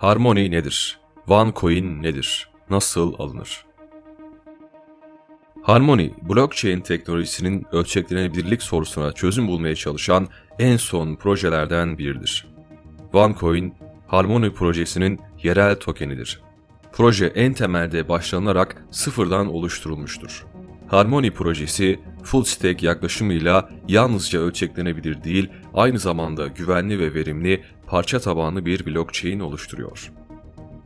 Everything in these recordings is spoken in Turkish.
Harmony nedir? OneCoin nedir? Nasıl alınır? Harmony, blockchain teknolojisinin ölçeklenebilirlik sorusuna çözüm bulmaya çalışan en son projelerden biridir. OneCoin, Harmony projesinin yerel tokenidir. Proje en temelde başlanarak sıfırdan oluşturulmuştur. Harmony projesi full stack yaklaşımıyla yalnızca ölçeklenebilir değil, aynı zamanda güvenli ve verimli parça tabanlı bir blockchain oluşturuyor.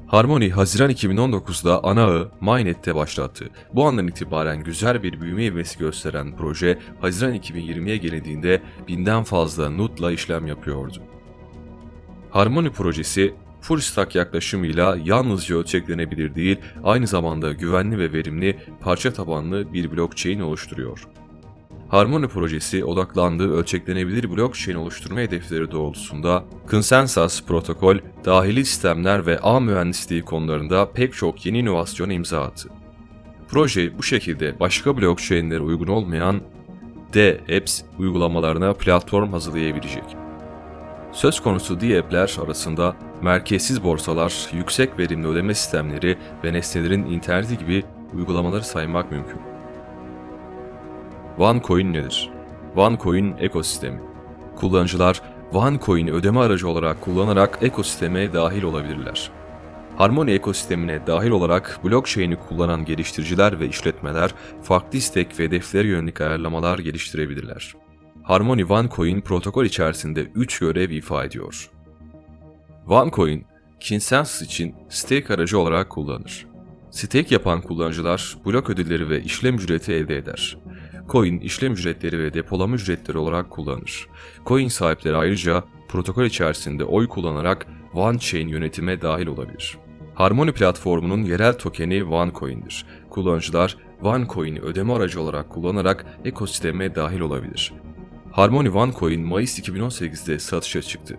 Harmony, Haziran 2019'da ana ağı Mainnet'te başlattı. Bu andan itibaren güzel bir büyüme ivmesi gösteren proje, Haziran 2020'ye gelindiğinde binden fazla NUT'la işlem yapıyordu. Harmony projesi, full stack yaklaşımıyla yalnızca ölçeklenebilir değil, aynı zamanda güvenli ve verimli parça tabanlı bir blockchain oluşturuyor. Harmony projesi odaklandığı ölçeklenebilir blockchain oluşturma hedefleri doğrultusunda Consensus protokol, dahili sistemler ve ağ mühendisliği konularında pek çok yeni inovasyona imza attı. Proje bu şekilde başka blockchain'lere uygun olmayan D-Apps uygulamalarına platform hazırlayabilecek. Söz konusu D-App'ler arasında merkezsiz borsalar, yüksek verimli ödeme sistemleri ve nesnelerin interneti gibi uygulamaları saymak mümkün. OneCoin nedir? OneCoin ekosistemi. Kullanıcılar OneCoin'i ödeme aracı olarak kullanarak ekosisteme dahil olabilirler. Harmony ekosistemine dahil olarak blockchain'i kullanan geliştiriciler ve işletmeler farklı istek ve hedeflere yönelik ayarlamalar geliştirebilirler. Harmony OneCoin protokol içerisinde 3 görev ifa ediyor. OneCoin, Consensus için stake aracı olarak kullanılır. Stake yapan kullanıcılar blok ödülleri ve işlem ücreti elde eder. Coin işlem ücretleri ve depolama ücretleri olarak kullanılır. Coin sahipleri ayrıca protokol içerisinde oy kullanarak OneChain yönetime dahil olabilir. Harmony platformunun yerel tokeni OneCoin'dir. Kullanıcılar OneCoin'i ödeme aracı olarak kullanarak ekosisteme dahil olabilir. Harmony OneCoin Mayıs 2018'de satışa çıktı.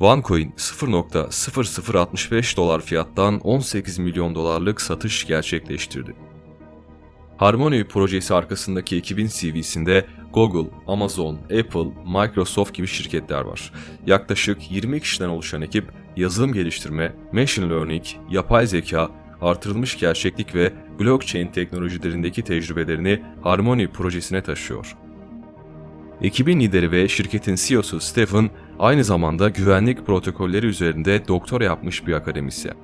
OneCoin 0.0065 dolar fiyattan 18 milyon dolarlık satış gerçekleştirdi. Harmony projesi arkasındaki ekibin CV'sinde Google, Amazon, Apple, Microsoft gibi şirketler var. Yaklaşık 20 kişiden oluşan ekip yazılım geliştirme, machine learning, yapay zeka, artırılmış gerçeklik ve blockchain teknolojilerindeki tecrübelerini Harmony projesine taşıyor. Ekibin lideri ve şirketin CEO'su Stephen aynı zamanda güvenlik protokolleri üzerinde doktora yapmış bir akademisyen.